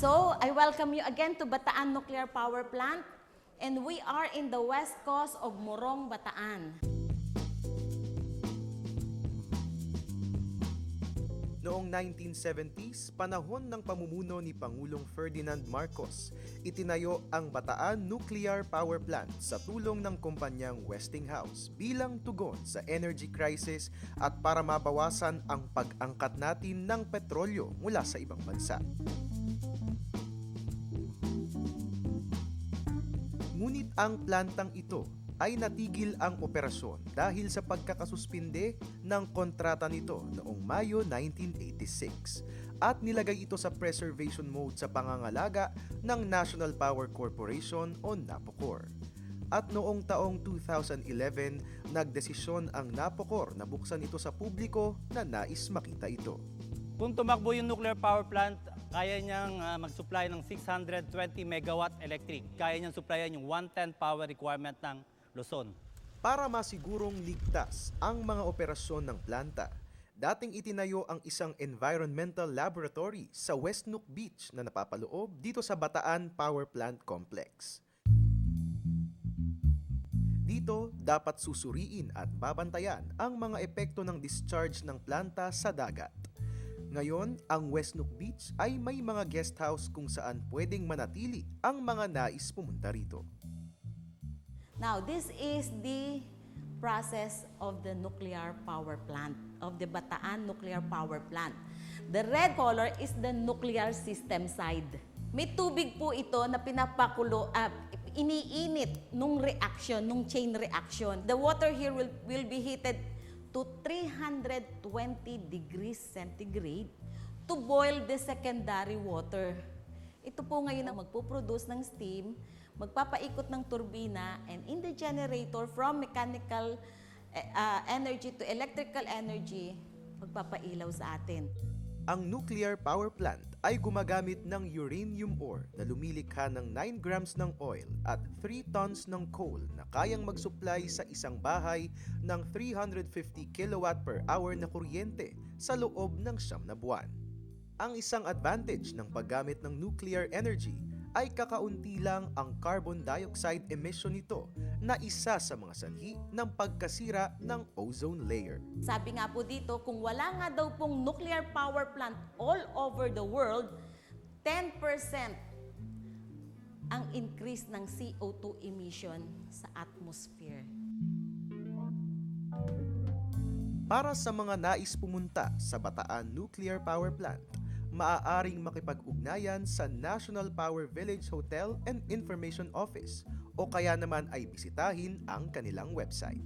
So, I welcome you again to Bataan Nuclear Power Plant. And we are in the west coast of Morong, Bataan. Noong 1970s, panahon ng pamumuno ni Pangulong Ferdinand Marcos, itinayo ang Bataan Nuclear Power Plant sa tulong ng kumpanyang Westinghouse bilang tugon sa energy crisis at para mabawasan ang pag-angkat natin ng petrolyo mula sa ibang bansa. Ngunit ang plantang ito ay natigil ang operasyon dahil sa pagkakasuspinde ng kontrata nito noong Mayo 1986 at nilagay ito sa preservation mode sa pangangalaga ng National Power Corporation o NAPOCOR. At noong taong 2011, nagdesisyon ang NAPOCOR na buksan ito sa publiko na nais makita ito. Kung tumakbo yung nuclear power plant, kaya niyang ah, mag-supply ng 620 megawatt electric. Kaya niyang supplyan yung 110 power requirement ng Luzon. Para masigurong ligtas ang mga operasyon ng planta, dating itinayo ang isang environmental laboratory sa West Nook Beach na napapaloob dito sa Bataan Power Plant Complex. Dito, dapat susuriin at babantayan ang mga epekto ng discharge ng planta sa dagat. Ngayon, ang West Nook Beach ay may mga guest house kung saan pwedeng manatili ang mga nais pumunta rito. Now, this is the process of the nuclear power plant, of the Bataan Nuclear Power Plant. The red color is the nuclear system side. May tubig po ito na pinapakulo, ah, iniinit nung reaction, nung chain reaction. The water here will, will be heated to 320 degrees centigrade to boil the secondary water. Ito po ngayon ang magpuproduce ng steam, magpapaikot ng turbina, and in the generator from mechanical ah, energy to electrical energy, magpapailaw sa atin. Ang nuclear power plant ay gumagamit ng uranium ore na lumilikha ng 9 grams ng oil at 3 tons ng coal na kayang mag-supply sa isang bahay ng 350 kilowatt per hour na kuryente sa loob ng siyam na buwan. Ang isang advantage ng paggamit ng nuclear energy ay kakaunti lang ang carbon dioxide emission nito na isa sa mga sanhi ng pagkasira ng ozone layer. Sabi nga po dito, kung wala nga daw pong nuclear power plant all over the world, 10% ang increase ng CO2 emission sa atmosphere. Para sa mga nais pumunta sa Bataan Nuclear Power Plant, maaaring makipag-ugnayan sa National Power Village Hotel and Information Office o kaya naman ay bisitahin ang kanilang website.